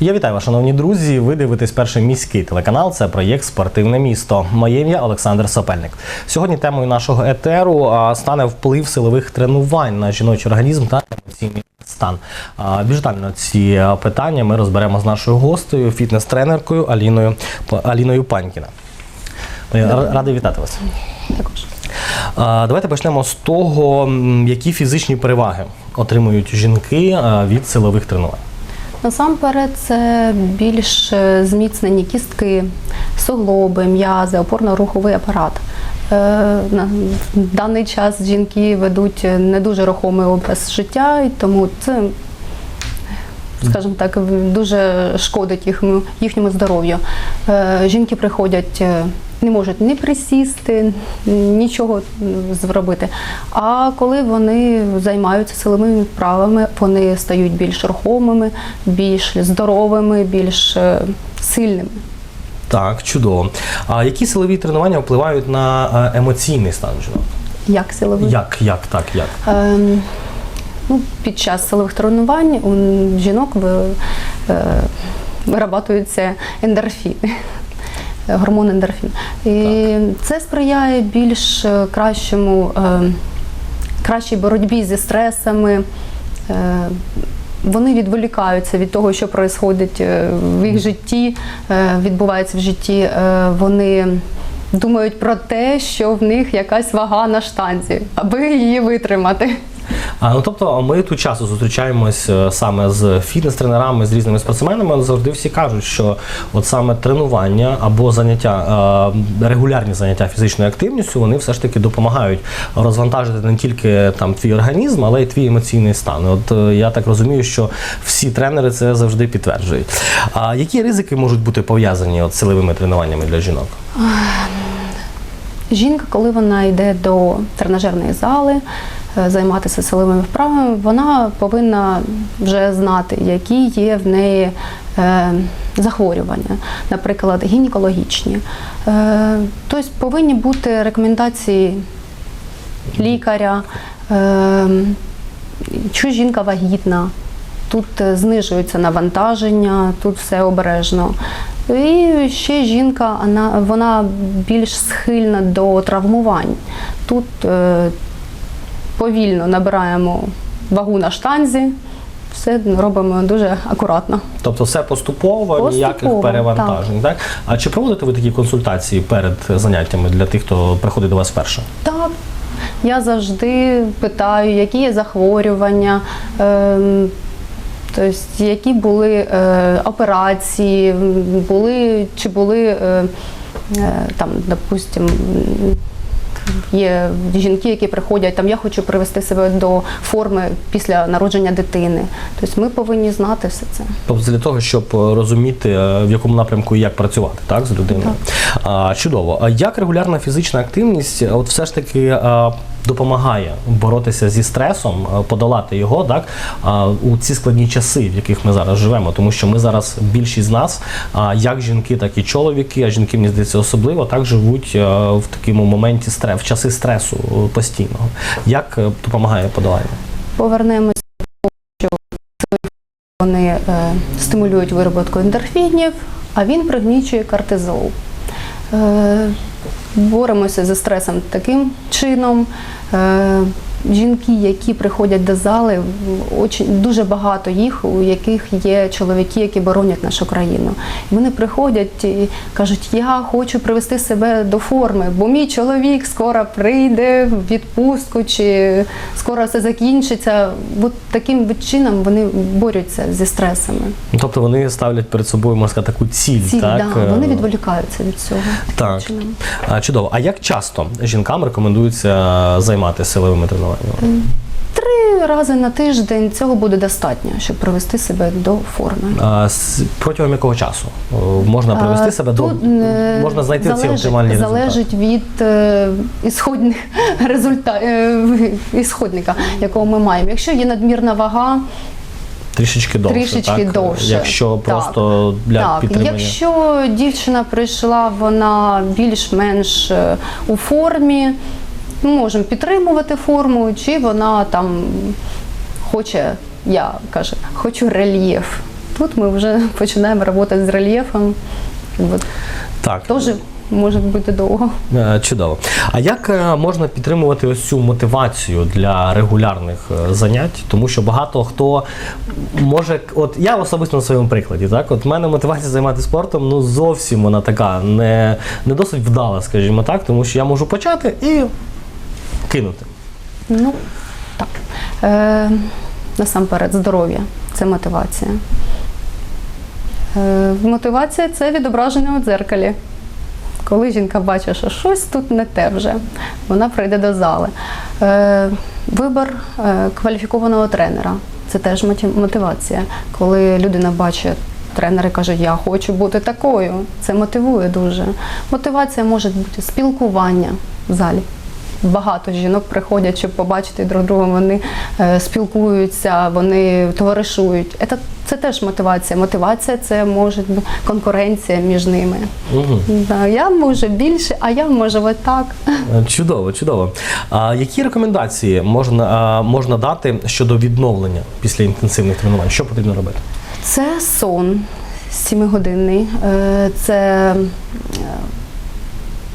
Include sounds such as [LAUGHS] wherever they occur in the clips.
Я вітаю вас, шановні друзі. Ви дивитесь перший міський телеканал. Це проєкт Спортивне місто. Моє ім'я Олександр Сапельник. Сьогодні темою нашого етеру стане вплив силових тренувань на жіночий організм та емоційний стан. Більш детально ці питання ми розберемо з нашою гостею, фітнес-тренеркою Аліною Аліною Панькіна. Радий вітати вас. Також. Давайте почнемо з того, які фізичні переваги отримують жінки від силових тренувань. Насамперед, це більш е, зміцнені кістки, суглоби, м'язи, опорно-руховий апарат. Е, в даний час жінки ведуть не дуже рухомий образ життя, і тому це, скажімо так, дуже шкодить їхньому, здоров'ю. Е, Жінки приходять. Не можуть ні присісти, нічого зробити. А коли вони займаються силовими вправами, вони стають більш рухомими, більш здоровими, більш е, сильними. Так, чудово. А які силові тренування впливають на е, емоційний стан жінок? Як силові? Як, як, так, як? Ем, ну, під час силових тренувань у жінок е, вирабатуються ендорфіни. Гормон ендорфін. І це сприяє більш е, кращому, е, кращій боротьбі зі стресами. Е, вони відволікаються від того, що відбувається в їх житті, відбувається в житті. Вони думають про те, що в них якась вага на штанзі, аби її витримати. А, ну, тобто ми тут часто зустрічаємось е, саме з фітнес-тренерами, з різними спортсменами, але завжди всі кажуть, що от саме тренування або заняття, е, регулярні заняття фізичною активністю, вони все ж таки допомагають розвантажити не тільки там твій організм, але й твій емоційний стан. От е, я так розумію, що всі тренери це завжди підтверджують. А які ризики можуть бути пов'язані з силовими тренуваннями для жінок? Жінка, коли вона йде до тренажерної зали, займатися силовими вправами, вона повинна вже знати, які є в неї е, захворювання, наприклад, гінекологічні. Е, тобто повинні бути рекомендації лікаря, е, що жінка вагітна. Тут е, знижується навантаження, тут все обережно. І ще жінка, вона, більш схильна до травмувань. Тут е, повільно набираємо вагу на штанзі, все робимо дуже акуратно. Тобто все поступово, Поступово, ніяких перевантажень. Так. А чи проводите ви такі консультації перед заняттями для тих, хто приходить до вас вперше? Так, я завжди питаю, які є захворювання. ем, Тобто, які були е, операції, були чи були е, е, там, допустим, є жінки, які приходять, там я хочу привести себе до форми після народження дитини. Тобто ми повинні знати все це. Тобто для того, щоб е, розуміти, е, в якому напрямку і як працювати так, з людиною. А, чудово. А як регулярна фізична активність от все ж таки допомагає боротися зі стресом, е, подолати його так, у ці складні часи, в яких ми зараз живемо? Тому що ми зараз більшість з нас, як жінки, так і чоловіки, а жінки, мені здається, особливо так живуть е, в такому моменті стресу, в часи стресу е, постійного. Як допомагає подолання? Повернемося до що вони стимулюють вироботку ендорфінів, а він пригнічує кортизол. Е, боремося зі стресом таким чином. Е, Жінки, які приходять до зали, дуже багато їх, у яких є чоловіки, які боронять нашу країну. І вони приходять і кажуть, я хочу привести себе до форми, бо мій чоловік скоро прийде в відпустку, чи скоро все закінчиться. От таким чином вони борються зі стресами. Ну, Тобто вони ставлять перед собою, можна сказати, таку ціль, Ці, так? да, вони е, відволікаються від цього. Так. чином. Чудово. А як часто жінкам рекомендується займатися силовими тренуваннями? Три рази на тиждень цього буде достатньо, щоб привести себе до форми. А, протягом якого часу можна привести А, себе до тут, е, можна знайти ці залежить, оптимальні результати? залежить від е, ісходних [LAUGHS] результа, е, ісходника, якого ми маємо. Якщо є надмірна вага, Трішечки довше. трішечки так? довше. Якщо Так. для так, підтримання. якщо дівчина прийшла, вона більш-менш е, у формі, ми можемо підтримувати форму, чи вона там хоче, я кажу, хочу рельєф. тут ми вже починаємо працювати з рельєфом. От. Так. Теж може бути довго. Е, Чудово. А як е, можна підтримувати ось цю мотивацію для регулярних е, занять? Тому що багато хто може, от я особисто на своєму прикладі, так, от в мене мотивація займатися спортом, ну зовсім вона така не, не досить вдала, скажімо так, тому що я можу почати і кинути. Ну, так. Е, насамперед, здоров'я це мотивація. Е, мотивація це відображення у дзеркалі. Коли жінка бачить, що щось тут не те вже, вона прийде до зали. Е, вибір е, кваліфікованого тренера це теж мотивація. Коли людина бачить тренер і каже, я хочу бути такою, це мотивує дуже. Мотивація може бути спілкування в залі. Багато жінок приходять, щоб побачити друг друга, вони е, спілкуються, вони товаришують. Це, це теж мотивація. Мотивація це може бути конкуренція між ними. Угу. Да, я можу більше, а я можу отак. Чудово, чудово. А які рекомендації можна, можна дати щодо відновлення після інтенсивних тренувань? Що потрібно робити? Це сон сімигодинний, е, це е,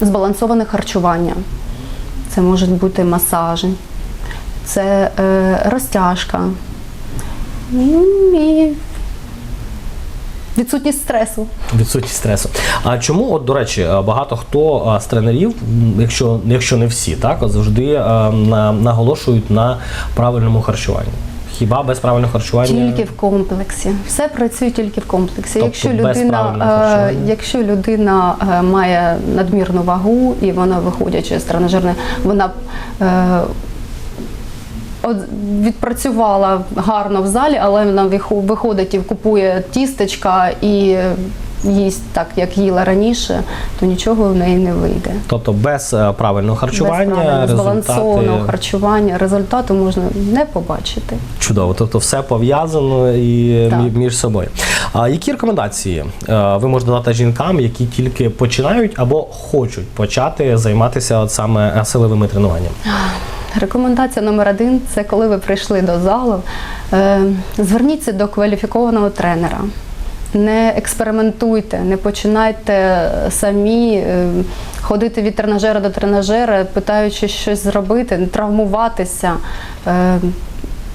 збалансоване харчування, це можуть бути масажі, це е, розтяжка і відсутність стресу. Відсутність стресу. А чому, от до речі, е, багато хто а, з тренерів, якщо, якщо не всі, так завжди а, на, наголошують на правильному харчуванні. Хіба без правильного харчування? Тільки в комплексі. Все працює тільки в комплексі. Тобто якщо людина, е, якщо людина е, має надмірну вагу і вона виходячи з тренажерної, вона е, от відпрацювала гарно в залі, але вона виходить і купує тістечка і їсть так, як їла раніше, то нічого в неї не вийде. Тобто без е, правильного харчування Без правильно збалансованого результати харчування результату можна не побачити. чудово. Тобто все пов'язано і Так. між собою. А які рекомендації е, ви можете дати жінкам, які тільки починають або хочуть почати займатися от саме силовими тренуваннями? Рекомендація номер один це коли ви прийшли до залу, е, зверніться до кваліфікованого тренера. Не експериментуйте, не починайте самі е, ходити від тренажера до тренажера, питаючи щось зробити, не травмуватися. Е,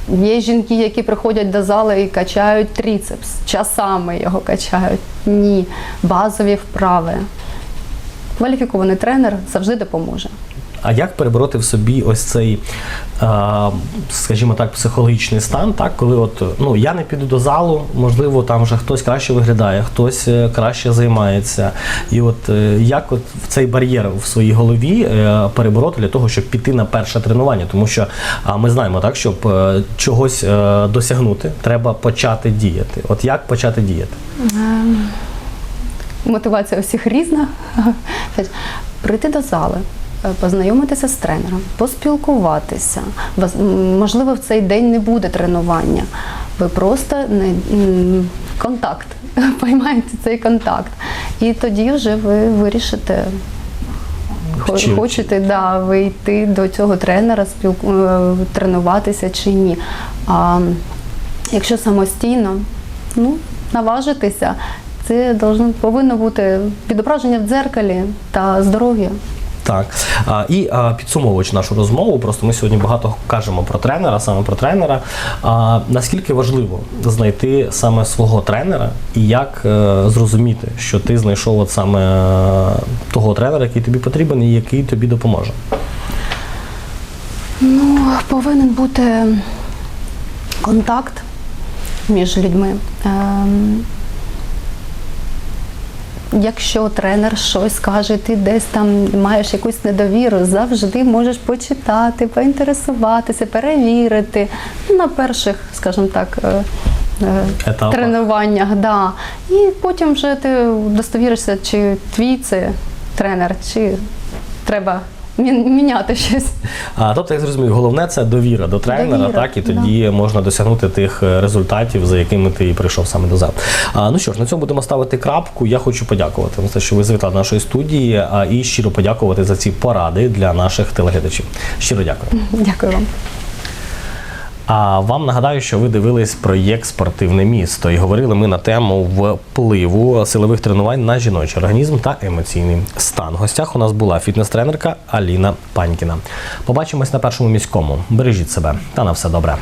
Є жінки, які приходять до зали і качають тріцепс, часами його качають. Ні, базові вправи. Кваліфікований тренер завжди допоможе. А як перебороти в собі ось цей, скажімо так, психологічний стан, так, коли от ну я не піду до залу, можливо, там вже хтось краще виглядає, хтось е, краще займається. І от е, як от цей бар'єр в своїй голові е, перебороти для того, щоб піти на перше тренування? Тому що ми знаємо, так, щоб чогось досягнути, треба почати діяти. От як почати діяти? Мотивація у всіх різна. [LAUGHS] Прийти до зали, познайомитися з тренером, поспілкуватися. Можливо, в цей день не буде тренування. Ви просто не, контакт, [LAUGHS] поймаєте цей контакт. І тоді вже ви вирішите. хо- Хочете да, ви йти до цього тренера, спілку, е, тренуватися чи ні. А якщо самостійно, ну, наважитися, це повинно бути відображення в дзеркалі та здоров'я. Так і підсумовуючи нашу розмову, просто ми сьогодні багато кажемо про тренера, саме про тренера. Наскільки важливо знайти саме свого тренера і як е, зрозуміти, що ти знайшов от саме е, того тренера, який тобі потрібен і який тобі допоможе? Ну, повинен бути контакт між людьми. Ем, Якщо тренер щось каже, ти десь там маєш якусь недовіру, завжди можеш почитати, поінтересуватися, перевірити Ну, на перших, скажімо так, е, е, тренуваннях. Да. І потім вже ти достовіришся, чи твій це тренер, чи треба міняти щось. А, тобто, я зрозумів, головне це довіра до тренера, Довіра, так і тоді можна досягнути тих е, результатів, за якими ти і прийшов саме до залу. А, ну що ж, на цьому будемо ставити крапку. Я хочу подякувати за те, що ви завітали нашої студії, а, і щиро подякувати за ці поради для наших телеглядачів. Щиро дякую. Дякую вам. А вам нагадаю, що ви дивились проєкт Спортивне місто і говорили ми на тему впливу силових тренувань на жіночий організм та емоційний стан. В гостях у нас була фітнес-тренерка Аліна Панькіна. Побачимось на першому міському. Бережіть себе та на все добре.